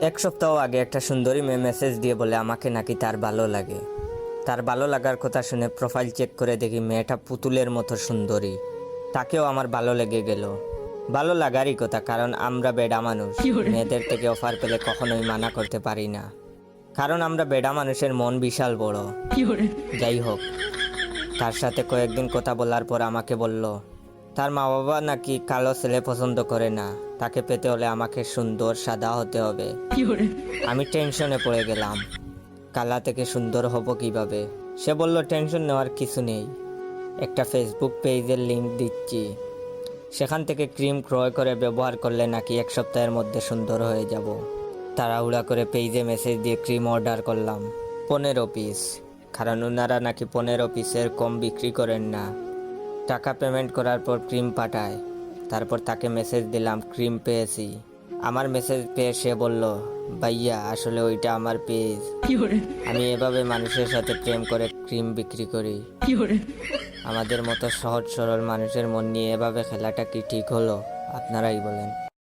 এক সপ্তাহ আগে একটা সুন্দরী মেয়ে মেসেজ দিয়ে বলে আমাকে নাকি তার ভালো লাগে। তার ভালো লাগার কথা শুনে প্রোফাইল চেক করে দেখি মেয়েটা পুতুলের মতো সুন্দরী। তাকেও আমার ভালো লেগে গেল। ভালো লাগারই কথা কারণ আমরা বেডা মানুষ। মেয়েদের থেকে অফার পেলে কখনোই মানা করতে পারি না। কারণ আমরা বেডা মানুষের মন বিশাল বড়। যাই হোক তার সাথে কয়েকদিন কথা বলার পর আমাকে বলল তার মা বাবা নাকি কালো ছেলে পছন্দ করে না। তাকে পেতে হলে আমাকে সুন্দর সাদা হতে হবে। আমি টেনশনে পড়ে গেলাম। কালা থেকে সুন্দর হব কীভাবে? সে বলল টেনশন নেওয়ার কিছু নেই। একটা ফেসবুক পেজের লিংক দিচ্ছি। সেখান থেকে ক্রিম ক্রয় করে ব্যবহার করলে নাকি এক সপ্তাহের মধ্যে সুন্দর হয়ে যাব। তাড়াহুড়া করে পেজে মেসেজ দিয়ে ক্রিম অর্ডার করলাম। পনেরো পিস কারণ ওনারা নাকি পনেরো পিসের কম বিক্রি করেন না। টাকা পেমেন্ট করার পর ক্রিম পাঠায়। তারপর তাকে মেসেজ দিলাম ক্রিম পেয়েছি। আমার মেসেজ পেয়ে সে বলল ভাইয়া আসলে ওইটা আমার পেজ আমি এভাবে মানুষের সাথে প্রেম করে ক্রিম বিক্রি করি। আমাদের মতো সহজ সরল মানুষের মন নিয়ে এভাবে খেলাটা কি ঠিক হলো? আপনারাই বলেন।